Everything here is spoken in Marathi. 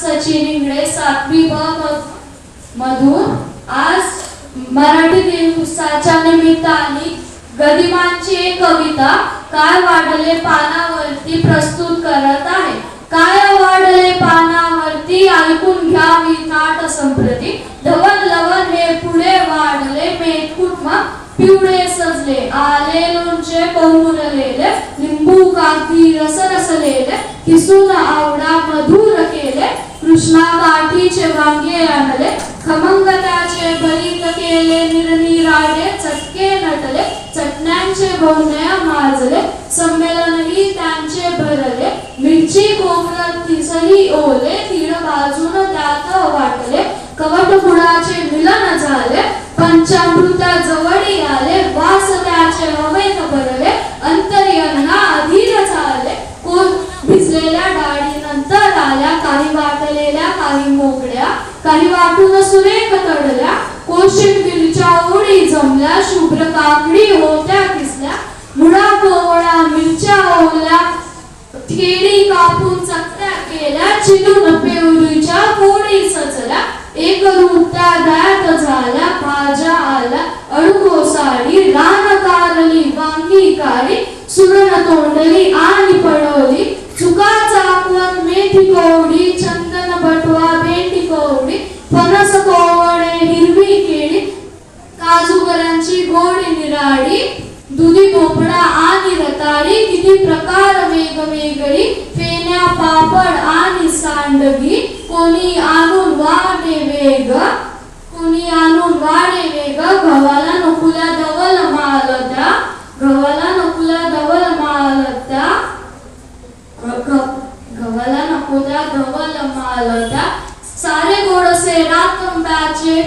सचिन इंगळे सातवी ब मधून. आज मराठी दिवसाच्या निमित्ताने गदिमांची एक कविता काय वाढले पानावरती प्रस्तुत करत आहे. काय वाढले पानावरती ऐकून घ्यावी नाट संप्रती. धवन लवन हे पुढे वाढले मेटकुट मग पिवळे सजले. आले लोणचे बहुरलेले लिंबू कागदी रस रसलेले किसून आवडा मधुर कृष्णा काठीचे वांगे आणले खमंग केले निरनिराळे चटके नटले चटण्यांचे भवनया माजले संमेलनही त्यांचे भरले मिरची कोकणात तिसही ओले तीड बाजून काही मोकळ्या काही वाटून सुरेख तडल्या कोशिंबीरच्या ओढी जमल्या शुभ्र काकडी होत्या किसल्या मुळा कोवळा मिरच्या ओवल्या केळी कापून चकत्या केल्या चिरून पेवरीच्या कोळी सचल्या एक रूपता दात झाल्या भाज्या आल्या अडुगो साडी रान कारली वांगी काळी सुरण तोंडली काजूगरांची गोडी निराळी दुधी भोपळा आणि रताळी किती प्रकार वेगवेगळी फेण्या पापड आणि सांडगी कोणी आणून वाढे वेग कोणी आणून वाढे वेग गव्हाला नकुला दवल मालता गव्हाला नकुला दवल मालता गव्हाला नकुला दवल मालता सारे गोडसे रातंब्याचे